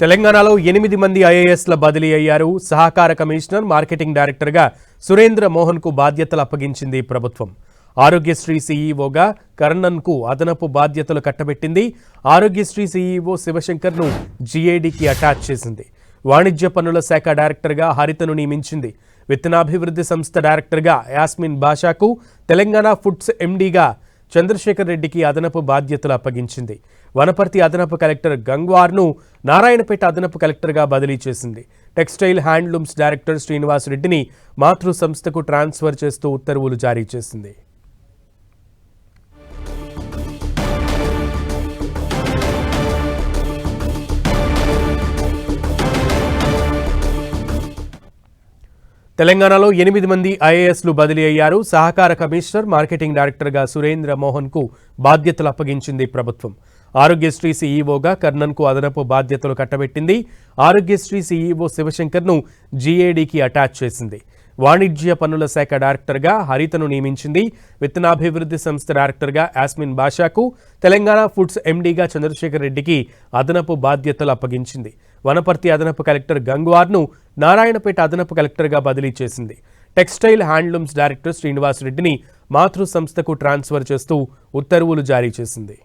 తెలంగాణలో ఎనిమిది మంది ఐఏఎస్ల బదిలీ అయ్యారు. సహకార కమిషనర్ మార్కెటింగ్ డైరెక్టర్గా సురేంద్ర మోహన్కు బాధ్యతలు అప్పగించింది ప్రభుత్వం. ఆరోగ్యశ్రీ సీఈఓగా కర్ణన్కు అదనపు బాధ్యతలు కట్టబెట్టింది. ఆరోగ్యశ్రీ సీఈఓ శివశంకర్ను జీఏడీకి అటాచ్ చేసింది. వాణిజ్య పన్నుల శాఖ డైరెక్టర్గా హరితను నియమించింది. విత్తనాభివృద్ధి సంస్థ డైరెక్టర్గా యాస్మిన్ బాషాకు తెలంగాణ ఫుడ్స్ ఎండీగా చంద్రశేఖర్ రెడ్డికి అదనపు బాధ్యతలు అప్పగించింది. వనపర్తి అదనపు కలెక్టర్ గంగ్వార్ను నారాయణపేట అదనపు కలెక్టర్గా బదిలీ చేసింది. టెక్స్టైల్ హ్యాండ్లూమ్స్ డైరెక్టర్ శ్రీనివాస్ రెడ్డిని మాతృ సంస్థకు ట్రాన్స్ఫర్ చేస్తూ ఉత్తర్వులు జారీ చేసింది. తెలంగాణలో ఎనిమిది మంది ఐఏఎస్లు బదిలీ అయ్యారు. సహకార కమిషనర్ మార్కెటింగ్ డైరెక్టర్గా సురేంద్ర మోహన్కు బాధ్యతలు అప్పగించింది ప్రభుత్వం. ఆరోగ్యశ్రీ సీఈఓగా కర్ణన్కు అదనపు బాధ్యతలు కట్టబెట్టింది. ఆరోగ్యశ్రీ సీఈఓ శివశంకర్ను జీఏడీకి అటాచ్ చేసింది. వాణిజ్య పన్నుల శాఖ డైరెక్టర్గా హరితను నియమించింది. విత్తనాభివృద్ధి సంస్థ డైరెక్టర్గా యాస్మిన్ బాషాకు తెలంగాణ ఫుడ్స్ ఎండీగా చంద్రశేఖర్ రెడ్డికి అదనపు బాధ్యతలు అప్పగించింది. వనపర్తి అదనపు కలెక్టర్ గంగ్వార్ను నారాయణపేట అదనపు కలెక్టర్గా బదిలీ చేసింది. టెక్స్టైల్ హ్యాండ్లూమ్స్ డైరెక్టర్ శ్రీనివాస్ రెడ్డిని మాతృ సంస్థకు ట్రాన్స్ఫర్ చేస్తూ ఉత్తర్వులు జారీ చేసింది.